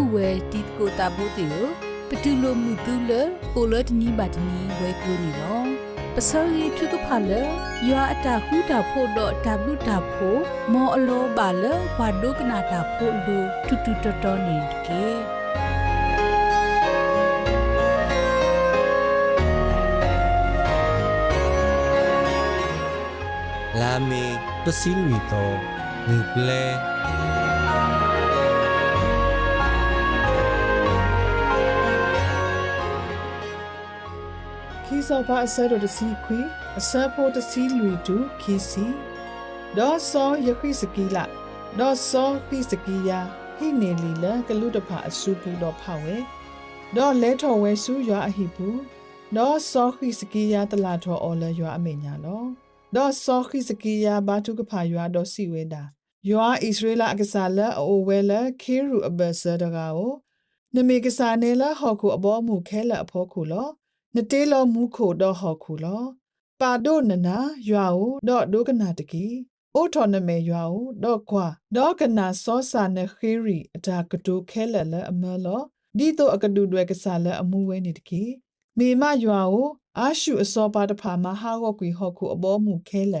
ဥဝဲတီကိုတာဘိုတေယပတူလိုမှုတူလကိုလတနီဘတ်နီဝဲကလိုနီလောပစောရီထုကဖာလယောအတာဟူတာဖို့တော့တဘလူတာဖို့မောအလောပါလဘာဒုကနာတာဖို့လူတူတူတော်တော်နေကေလာမေပစီလီတော့ငူပလဲ စောပါအစတော်တစီခွေအစဖို့တစီလူတူခီစီဒေါ်စောယခိစကီလာဒေါ်စောခိစကီယာဟိနေလီလကလူတဖာအစုပူတော့ဖဝဲဒေါ်လဲထော်ဝဲစုရွာအဟိဘူးဒေါ်စောခိစကီယာတလာထော်အော်လရွာအမေညာလောဒေါ်စောခိစကီယာဘာတုကဖာရွာဒေါ်စီဝဲတာရွာဣသရေလအကစားလအိုဝဲလခေရူအဘဆဒဂါကိုနမေကစားနေလဟောက်ခုအဘောမှုခဲလအဖို့ခုလော နတေးလောမူခိုတော့ဟော်ခုလောပါဒိုနနာရွာဦးတော့ဒုကနာတကီအိုထော်နမေရွာဦးတော့ကွာတော့ကနာစောစာနခေရီအတာကတူခဲလလအမလောဒီတော့အကတူတွေကစားလအမှုဝဲနေတကီမေမရွာဦးအာရှုအစောပါတဖာမဟာဝကွီဟော်ခုအဘောမှုခဲလ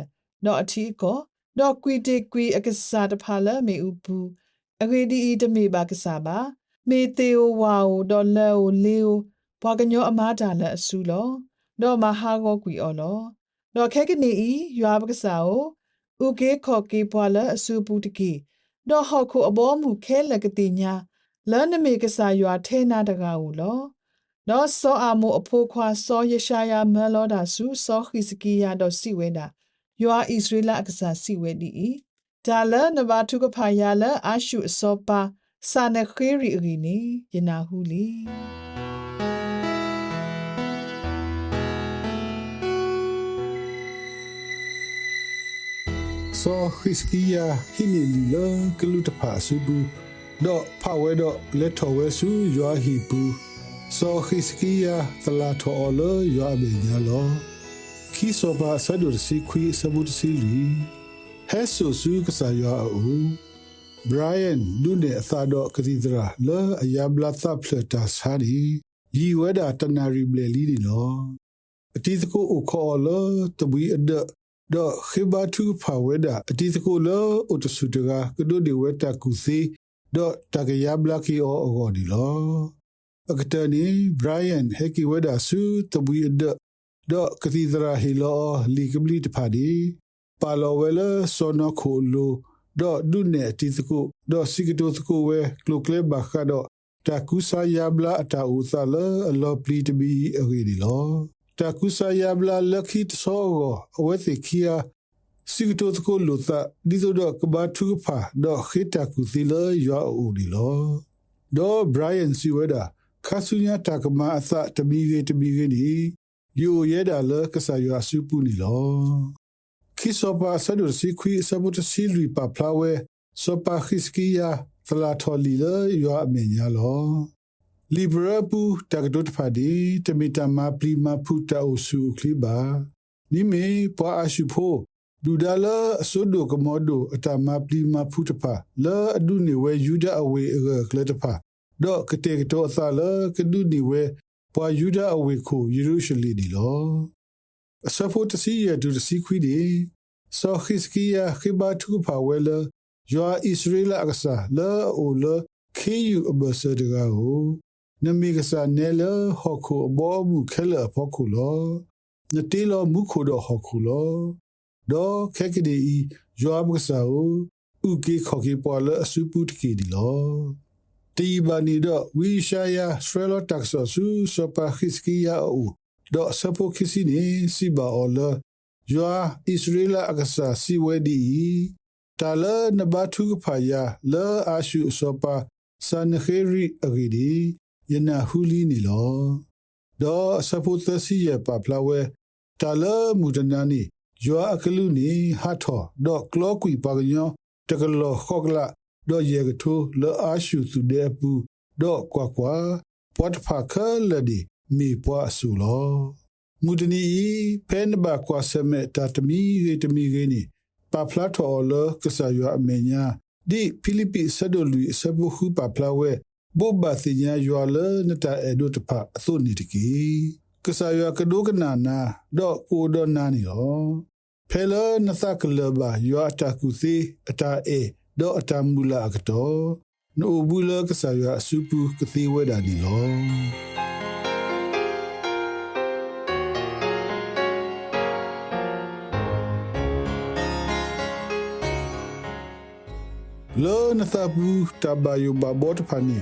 တော့အထီကောတော့ကွီတေကွီအကစားတဖာလမေဥဘူးအဂေဒီဤတမေပါကစားပါမေသေးဝါဦးတော့လဲဦးလေးဦး ဘွာကညောအမားတာလက်အဆူလောတော့မဟာကောကွီအော်လောတော့ခဲကနေဤရွာပကစားကိုဥကေခော်ကေဘွာလအဆူပူတကီတော့ဟောက်ခုအဘောမှုခဲလက်ကတိညာလန်နမေကစားရွာထဲနာတကာကိုလောတော့စောအာမိုအဖိုးခွာစောယရှာယာမလောဒါစုစောခိစကီယာတော့စီဝဲတာရွာဣသရေလအကစားစီဝဲဒီဤဒါလနဘာထုကဖာယာလအာရှုအစောပါစာနခေရီအဂီနီယနာဟုလီ so hiskia hinili la kluta pa subu do power do leto we su yo hi bu so hiskia tala to ole yo abe nya lo ki so ba sa do si kwi sabu si li heso su ka sa yo u brian du ne tha do katidra la ayabla tha plata sari yi weda tanari ble li di no အတိစကိုအခေါ်လတဘီအဒ တော့ခေဘာတူဖာဝဲဒါအတိစကိုလောအတဆုတကကဒိုဒီဝဲတာကူစီတော့တကရဘလကီအောအဂောဒီလောအကတနီဘရိုင်ယန်ဟက်ကီဝဲဒါဆူတဘီအဒတော့ကတိဒရာဟီလောလီကဘလီတဖာဒီပါလောဝဲလဆောနခိုလိုတော့ဒုနေအတိစကိုတော့စီကတိုစကိုဝဲကလိုကလေဘခါတော့တာကူဆာယဘလာအတာဦးသလအလောပလီတဘီအဂေဒီလော တာကုဆာယဘလာလခိတဆောအဝဲသိခီယာစီကတိုတကိုလူသာဒီဆိုတော့ကဘာထုဖာတော့ခိတာကုသီလယောအူဒီလောတော့ဘရိုင်ယန်စီဝဒါခါဆုညာတာကမအသတမီကြီးတမီကြီးနီယိုရဲဒါလကဆာယောအစုပူနီလောခိစောပါဆဒုစီခွီဆဘတ်စီလူပါဖလာဝဲစောပါခိစကီယာဖလာထော်လီလယောအမေညာလော libra pu takdot phadi temita ma pli ma phu ta osu kliba ni me pa ashu pho dudala asodo komodo ata ma pli ma phu ta pha la adu ni we yuda awe ga kle ta pha do kete to sa la kadu ni we pa yuda awe ko jerusalem di lo asafo ta si ya du si khwi di so khiskiya khiba thu pha we la yo israel akasa la o la KU abasadaga ho နမီကစားနဲလဟောခုဘောမှုခဲလဖောခုလောနတေလောမုခုတော့ဟောခုလောဒေါ်ခက်ကဒီယွာဘကစားဥကေခေါကေပေါ်လအစုပုတကေဒီလောတီဘာနီတော့ဝီရှာယာစထရလတက်ဆဆူစပါခစ်ကီယာအိုတော့စပိုခစီနီစီဘာအော်လယွာဣသရေလအကစားစီဝဲဒီတာလနဘထုကဖာယာလာအာရှုစပါဆန်ခေရီအဂီဒီ ယနာဟူလီနီလောဒေါ်စပုတစီယပပလာဝဲတာလမူဒနာနီယွာအကလူနီဟာထောဒေါ်ကလောကွီပါကညောတကလောခောကလာဒေါ်ယေကထိုလောအာရှုသူဒေပူဒေါ်ကွာကွာပတ်ဖာခလဒီမီပွားဆူလောမူဒနီဖဲနဘကွာဆမေတာတမီရေတမီရေနီပါဖလာထောလကဆာယအမေညာဒီဖိလိပ္ပိဆဒိုလူဆဘခုပါဖလာဝဲ ဘောဘာစီညာယွာလနတာအဒုတဖအသုနီတကီကဆာယကဒုကနာနာဒေါ်ကိုဒေါ်နာနီယောဖဲလနသကလဘယွာတာကုစီအတာအေဒေါ်အတမူလာကတောနိုဘူးလကဆာယအစုပူကတိဝဲတာနီလောလောနသပူတဘယဘဘောတဖာနီ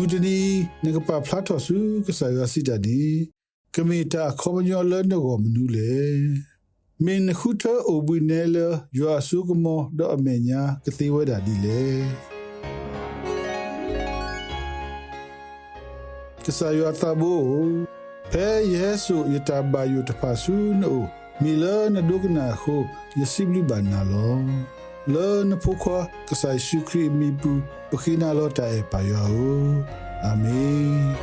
မူတဒီငကပဖလာတော်စုကဆာယစီတဒီကမီတာခေါမညောလနကိုမနူးလေမင်းခုထအဘူနဲလယောအဆုကမောဒေါအမေညာကတိဝဒဒီလေကဆာယသဘူဖဲယေဆုယတဘယတဖာဆုနိုမီလနဒုကနာခုယစိဘလဘနာလော le ne pokwa ka sai shukri mi bu pkhina lo ta e pa yo amen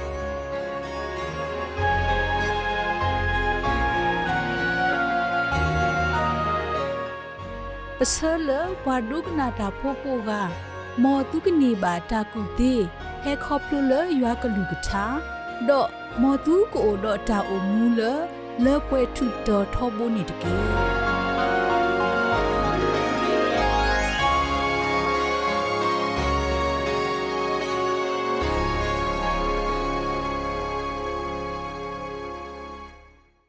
ပစလဘဒုကနာတာဖိုးပိုကမောတုကနေပါတာကုတေဟဲခေါပလူလရွာကလူကထာဒေါ်မောတုကိုဒေါ်တာအိုမူလလေပွဲထုတော်ထောဘိုနေတကေ